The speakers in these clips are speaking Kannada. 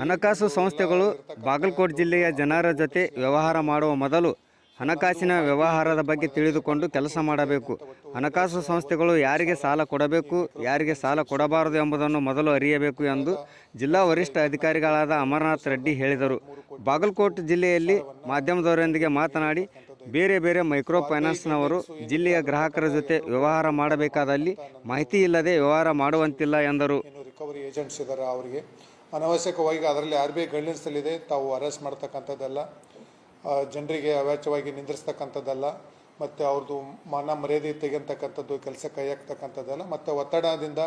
ಹಣಕಾಸು ಸಂಸ್ಥೆಗಳು ಬಾಗಲಕೋಟೆ ಜಿಲ್ಲೆಯ ಜನರ ಜೊತೆ ವ್ಯವಹಾರ ಮಾಡುವ ಮೊದಲು ಹಣಕಾಸಿನ ವ್ಯವಹಾರದ ಬಗ್ಗೆ ತಿಳಿದುಕೊಂಡು ಕೆಲಸ ಮಾಡಬೇಕು. ಹಣಕಾಸು ಸಂಸ್ಥೆಗಳು ಯಾರಿಗೆ ಸಾಲ ಕೊಡಬೇಕು ಯಾರಿಗೆ ಸಾಲ ಕೊಡಬಾರದು ಎಂಬುದನ್ನು ಮೊದಲು ಅರಿಯಬೇಕು ಎಂದು ಜಿಲ್ಲಾ ವರಿಷ್ಠ ಅಧಿಕಾರಿಗಳಾದ ಅಮರನಾಥ್ ರೆಡ್ಡಿ ಹೇಳಿದರು. ಬಾಗಲಕೋಟೆ ಜಿಲ್ಲೆಯಲ್ಲಿ ಮಾಧ್ಯಮದವರೊಂದಿಗೆ ಮಾತನಾಡಿ ಬೇರೆ ಬೇರೆ ಮೈಕ್ರೋ ಫೈನಾನ್ಸ್ನವರು ಜಿಲ್ಲೆಯ ಗ್ರಾಹಕರ ಜೊತೆ ವ್ಯವಹಾರ ಮಾಡಬೇಕಾದಲ್ಲಿ ಮಾಹಿತಿ ಇಲ್ಲದೆ ವ್ಯವಹಾರ ಮಾಡುವಂತಿಲ್ಲ ಎಂದರು. ಅನವಶ್ಯಕವಾಗಿ ಅದರಲ್ಲಿ ಆರ್ ಬಿ ಐ ಗೈಡ್ಲೈನ್ಸಲ್ಲಿದೆ ತಾವು ಅರೆಸ್ಟ್ ಮಾಡ್ತಕ್ಕಂಥದ್ದಲ್ಲ ಜನರಿಗೆ ಅವಾಚ್ಯವಾಗಿ ನಿಂದ್ರಿಸ್ತಕ್ಕಂಥದ್ದಲ್ಲ, ಮತ್ತು ಅವ್ರದ್ದು ಮಾನ ಮರ್ಯಾದೆ ತೆಗೆಯತಕ್ಕಂಥದ್ದು, ಕೆಲಸ ಕೈ ಹಾಕ್ತಕ್ಕಂಥದ್ದಲ್ಲ, ಮತ್ತು ಒತ್ತಡದಿಂದ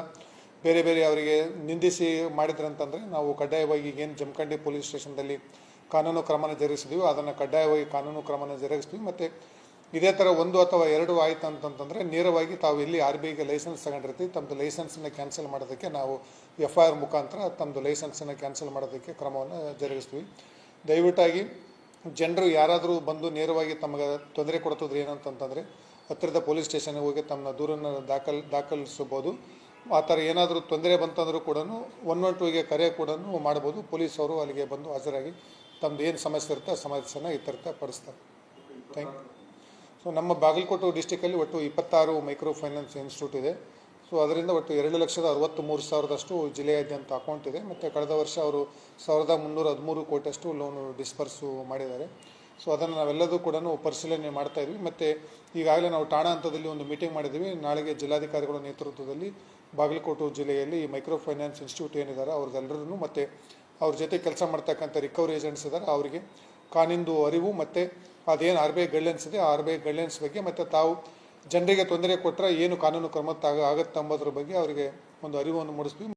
ಬೇರೆ ಬೇರೆ ಅವರಿಗೆ ನಿಂದಿಸಿ ಮಾಡಿದ್ರಂತಂದರೆ ನಾವು ಕಡ್ಡಾಯವಾಗಿ ಏನು ಜಮಖಂಡಿ ಪೊಲೀಸ್ ಸ್ಟೇಷನ್ದಲ್ಲಿ ಕಾನೂನು ಕ್ರಮನ ಜರುಗಿಸಿದೀವಿ ಅದನ್ನು ಕಡ್ಡಾಯವಾಗಿ ಕಾನೂನು ಕ್ರಮನ ಜರುಗಿಸ್ತೀವಿ. ಮತ್ತು ಇದೇ ಥರ ಒಂದು ಅಥವಾ ಎರಡು ಆಯಿತು ಅಂತಂತಂದರೆ ನೇರವಾಗಿ ತಾವು ಇಲ್ಲಿ ಆರ್ ಬಿ ಐಗೆ ಲೈಸೆನ್ಸ್ ತಗೊಂಡಿರ್ತೀವಿ. ತಮ್ಮದು ಲೈಸೆನ್ಸನ್ನ ಕ್ಯಾನ್ಸಲ್ ಮಾಡೋದಕ್ಕೆ ನಾವು ಎಫ್ ಐ ಆರ್ ಮುಖಾಂತರ ತಮ್ಮದು ಲೈಸೆನ್ಸನ್ನು ಕ್ಯಾನ್ಸಲ್ ಮಾಡೋದಕ್ಕೆ ಕ್ರಮವನ್ನು ಜರುಗಿಸ್ತೀವಿ. ದಯವಿಟ್ಟಾಗಿ ಜನರು ಯಾರಾದರೂ ಬಂದು ನೇರವಾಗಿ ತಮಗೆ ತೊಂದರೆ ಕೊಡ್ತದ್ರೆ ಏನಂತಂತಂದರೆ ಹತ್ತಿರದ ಪೊಲೀಸ್ ಸ್ಟೇಷನ್ಗೆ ಹೋಗಿ ತಮ್ಮ ದೂರನ್ನು ದಾಖಲ್, ದಾಖಲಿಸಬಹುದು. ಆ ಥರ ಏನಾದರೂ ತೊಂದರೆ ಬಂತಂದರೂ ಕೂಡ ಒನ್ ಒನ್ ಟೂಗೆ ಕರೆ ಕೂಡ ಮಾಡ್ಬೋದು. ಪೊಲೀಸವರು ಅಲ್ಲಿಗೆ ಬಂದು ಹಾಜರಾಗಿ ತಮ್ಮದು ಏನು ಸಮಸ್ಯೆ ಇರುತ್ತೆ ಆ ಸಮಸ್ಯೆನ ಇತ್ಯರ್ಥ ಪಡಿಸ್ತಾರೆ ಥ್ಯಾಂಕ್ ಯು. ಸೊ ನಮ್ಮ ಬಾಗಲಕೋಟೆ ಡಿಸ್ಟಿಕಲ್ಲಿ ಒಟ್ಟು ಇಪ್ಪತ್ತಾರು ಮೈಕ್ರೋ ಫೈನಾನ್ಸ್ ಇನ್ಸ್ಟಿಟ್ಯೂಟ್ ಇದೆ. ಸೊ ಅದರಿಂದ ಒಟ್ಟು ಎರಡು ಲಕ್ಷದ ಅರವತ್ತು ಮೂರು ಸಾವಿರದಷ್ಟು ಜಿಲ್ಲೆಯಾದ್ಯಂತ ಅಕೌಂಟ್ ಇದೆ. ಮತ್ತು ಕಳೆದ ವರ್ಷ ಅವರು ಸಾವಿರದ ಮುನ್ನೂರ ಹದಿಮೂರು ಕೋಟಿಯಷ್ಟು ಲೋನು ಡಿಸ್ಪರ್ಸು ಮಾಡಿದ್ದಾರೆ. ಸೊ ಅದನ್ನು ನಾವೆಲ್ಲದೂ ಕೂಡ ಪರಿಶೀಲನೆ ಮಾಡ್ತಾ ಇದ್ವಿ. ಮತ್ತು ಈಗಾಗಲೇ ನಾವು ಠಾಣಾ ಹಂತದಲ್ಲಿ ಒಂದು ಮೀಟಿಂಗ್ ಮಾಡಿದ್ವಿ. ನಾಳೆಗೆ ಜಿಲ್ಲಾಧಿಕಾರಿಗಳ ನೇತೃತ್ವದಲ್ಲಿ ಬಾಗಲಕೋಟೆ ಜಿಲ್ಲೆಯಲ್ಲಿ ಈ ಮೈಕ್ರೋ ಫೈನಾನ್ಸ್ ಇನ್ಸ್ಟಿಟ್ಯೂಟ್ ಏನಿದ್ದಾರೆ ಅವ್ರದ್ದೆಲ್ಲರೂ ಮತ್ತು ಅವ್ರ ಜೊತೆ ಕೆಲಸ ಮಾಡ್ತಕ್ಕಂಥ ರಿಕವರಿ ಏಜೆಂಟ್ಸ್ ಇದ್ದಾರೆ ಅವರಿಗೆ ಕಾನಿಂದು ಅರಿವು ಮತ್ತು ಅದೇನು ಆರ್ ಬಿ ಐ ಗೈಡ್ಲೈನ್ಸ್ ಇದೆ ಆರ್ ಬಿ ಐ ಗೈಡ್ಲೈನ್ಸ್ ಬಗ್ಗೆ ಮತ್ತು ತಾವು ಜನರಿಗೆ ತೊಂದರೆ ಕೊಟ್ಟರೆ ಏನು ಕಾನೂನು ಕ್ರಮ ತಾಗ ಆಗತ್ತೆ ಅಂಬೋದ್ರ ಬಗ್ಗೆ ಅವರಿಗೆ ಒಂದು ಅರಿವನ್ನು ಮೂಡಿಸ್ತೀವಿ.